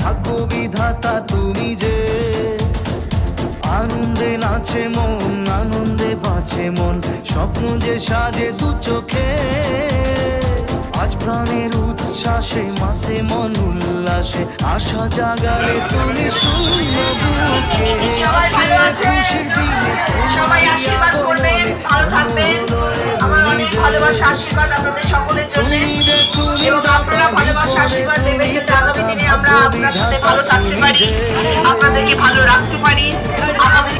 ভাগ্য বিধাতা তুমি যে। আনন্দে নাচে মন আনন্দে বাঁচে মন স্বপ্ন যে সাজে দু চোখে। আজ প্রাণের উচ্ছ্বাসে মাঠে মন উল্লাসে আশা জাগালে তুমি শূন্য বুকে। আছে খুশির দিনে সবাই আশীর্বাদ করবেন ভালো থাকবেন। আমার অনেক ভালোবাসা আশীর্বাদ আপনাদের এবং ভালোবাসা আশীর্বাদ দেবেন যাতে আপনার সাথে ভালো আপনাদেরকে ভালো রাখতে পারি।